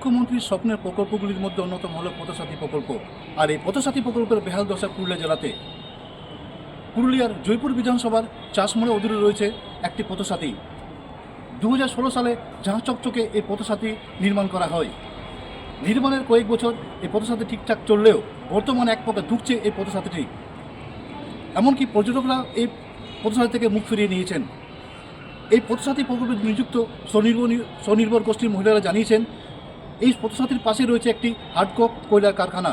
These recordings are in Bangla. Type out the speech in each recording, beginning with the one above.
মুখ্যমন্ত্রীর স্বপ্নের প্রকল্পগুলির মধ্যে অন্যতম হলো পথসাথী প্রকল্প। আর এই পথসাথী প্রকল্পের বেহাল দশা পুরুলিয়া জেলাতে। পুরুলিয়ার জয়পুর বিধানসভার চাষমোড়ে অদূরে রয়েছে একটি পথসাথী। দু হাজার ষোলো সালে জাহাজ চকচকে এই পথসাথী নির্মাণ করা হয়। নির্মাণের কয়েক বছর এই পথসাথী ঠিকঠাক চললেও বর্তমানে এক প্রকার ঢুকছে এই পথসাথীটি। এমনকি পর্যটকরা এই পথসাথী থেকে মুখ ফিরিয়ে নিয়েছেন। এই পথসাথী প্রকল্পে নিযুক্ত স্বনির্ভর স্বনির্ভর গোষ্ঠীর মহিলারা জানিয়েছেন এই পথসাথীর পাশে রয়েছে একটি হার্ডকক কয়লার কারখানা।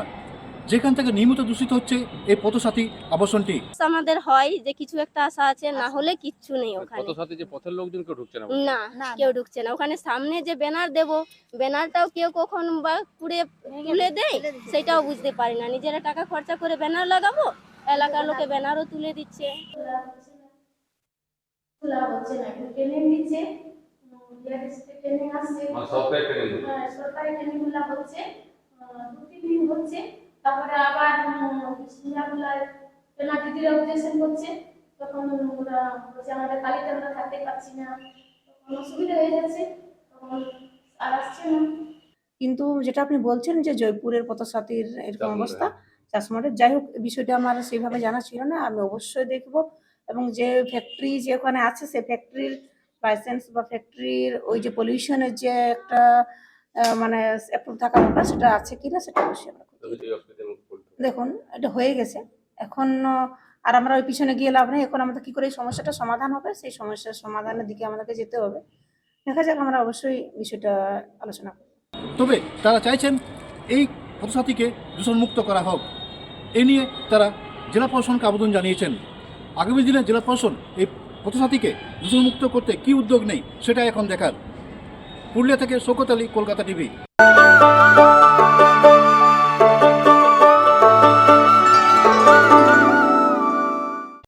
যেখান থেকে নিয়মিত দূষিত হচ্ছে এই পথসাথী আবাসনটি। আমাদের হয় যে কিছু একটা আশা আছে না হলে কিচ্ছু নেই ওখানে। কত সাথে যে পথের লোকজন কেউ ঢুকছে না না কেউ ঢুকছে না। ওখানে সামনে যে ব্যানার দেব ব্যানারটাও কেউ কখন বা পুড়ে তুলে দেয় সেটাও বুঝতে পারি না। নিজেরা টাকা খরচা করে ব্যানার লাগাবো এলাকার লোকে ব্যানারও তুলে দিচ্ছে। খোলা হচ্ছে না দিচ্ছে ট্রেনিং আসছে। মানে সরকারি ট্রেনিং হ্যাঁ, সরকারি ট্রেনিংগুলা হচ্ছে আহ, দু তিন দিন হচ্ছে তারপরে আবার সিঙ্গাগুলা দিদিরা অবজেকশন করছে তখন ওরা বলছে আমাদের কালিতে আমরা থাকতে পারছি না। তখন অসুবিধা হয়ে যাচ্ছে তখন আর আসছে না। কিন্তু যেটা আপনি বলছেন যে জয়পুরের পথসাথীর এরকম অবস্থা চাষমাঠের যাই হোক বিষয়টা আমার সেইভাবে জানা ছিল না আমি অবশ্যই দেখব। এবং যে ফ্যাক্টরি যে ওখানে আছে সেই ফ্যাক্টরির লাইসেন্স বা ফ্যাক্টরির ওই যে পলিউশনের যে একটা মানে অ্যাপ্রুভ থাকা দরকার সেটা আছে কিনা সেটা অবশ্যই আমরা। দেখুন এটা হয়ে গেছে। এখন আর আমরা ওই পিছনে গিয়ে লাভ নেই। এখন আমাদের কি করে এই সমস্যাটা সমাধান হবে সেই সমস্যার সমাধানের দিকে আমাদেরকে যেতে হবে। দেখা যাক আমরা অবশ্যই বিষয়টা আলোচনা করব। তবে তারা চাইছেন এই পথসাথীকে দূষণমুক্ত করা হোক। এ নিয়ে তারা জেলা প্রশাসনকে আবেদন জানিয়েছেন। আগামী দিনে জেলা প্রশাসন এই পথসাথীকে দূষণমুক্ত করতে কি উদ্যোগ নেই, সেটা এখন দেখার। পুরুলিয়া থেকে শোকত আলী, কলকাতা টিভি।